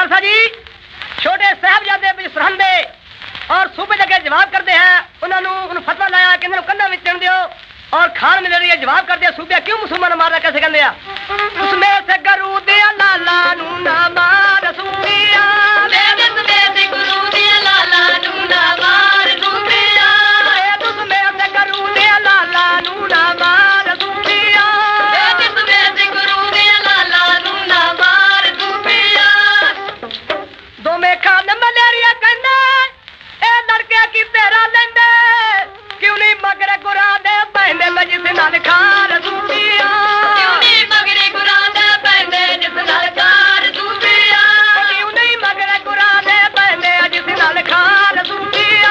ਖਾਲਸਾ ਜੀ ਛੋਟੇ ਸਾਹਿਬਜ਼ਾਦੇ ਵਿੱਚ ਸਰਹੰਦੇ ਔਰ ਸੂਬੇ ਦੇ ਅੱਗੇ ਜਵਾਬ ਕਰਦੇ ਹੈ ਉਹਨਾਂ ਨੂੰ ਉਹਨੂੰ ਫਤਵਾ ਲਾਇਆ ਕਿ ਇਹਨਾਂ ਨੂੰ ਕੰਨਾਂ ਵਿੱਚ ਚਣ ਦਿਓ ਔਰ ਖਾਨ ਮਿਲ ਰਹੀ ਹੈ ਜਵਾਬ ਕਰਦੇ ਆ ਸੂਬੇ ਕਿਉਂ ਮੁਸਲਮਾਨ ਮਾਰਦਾ ਕੈਸੇ ਕਹਿੰਦੇ ਆ ਉਸਮੇ ਸੇ ਕੀ ਤੇਰਾ ਲੈਂਦੇ? ਕਿਉਂ ਨਹੀਂ ਮਗਰ ਗੁਰਾਂ ਦੇ ਬਹਿੰਦੇ ਮੈਂ ਜਿਸ ਨਾਲ ਖਾਰ ਸੂਬੀਆ ਕਿਉਂ ਨਹੀਂ ਮਗਰੇ ਗੁਰਾਂ ਦਾ ਪੈਂਦੇ ਜਿਸ ਨਾਲ ਕਾਰ ਦੂਬਿਆ ਕਿਉਂ ਨਹੀਂ ਮਗਰ ਗੁਰਾਂ ਦੇ ਬਹਿੰਦੇ ਜਿਸ ਨਾਲ ਖਾਰ ਸੂਬੀਆ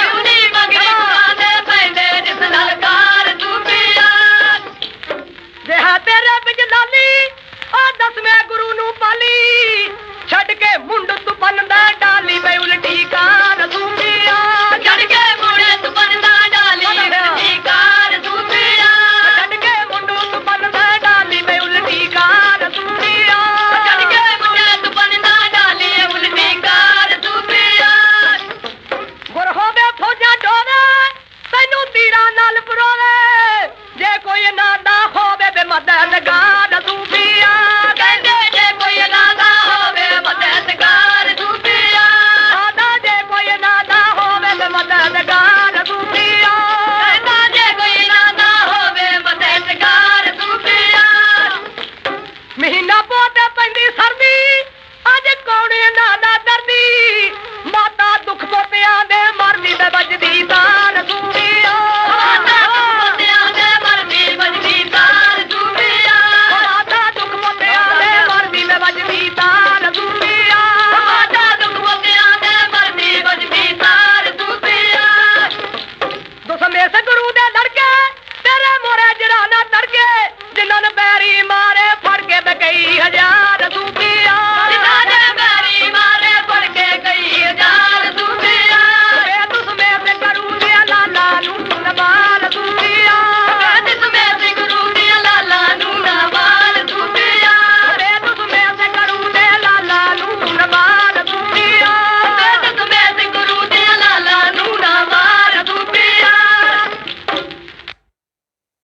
ਕਿਉਂ ਨਹੀਂ ਮਗਰੇ ਗੁਰਾਂ ਦੇ ਪੈਂਦੇ ਜਿਸ ਨਾਲ ਕਾਰ ਦੂਬਿਆ ਦੇਹਾ ਤੇਰੇ ਵਿੱਚ ਲਾਲੀ ਆ ਦਸਵੇਂ ਗੁਰੂ ਨੂੰ ਪਾਲੀ। ਛੱਡ ਕੇ ਮੁੰਡ ਤੂੰ ਬੰਨਦਾ ਡਾਲੀ ਮੈਂ ਉਲਟੀ ਕਾਰ ਤੀਰਾਂ ਪਰੋਵੇ। ਜੇ ਕੋਈ ਨਾ ਦਾ ਹੋਵੇ ਬੇ ਮਦਦਗਾਰ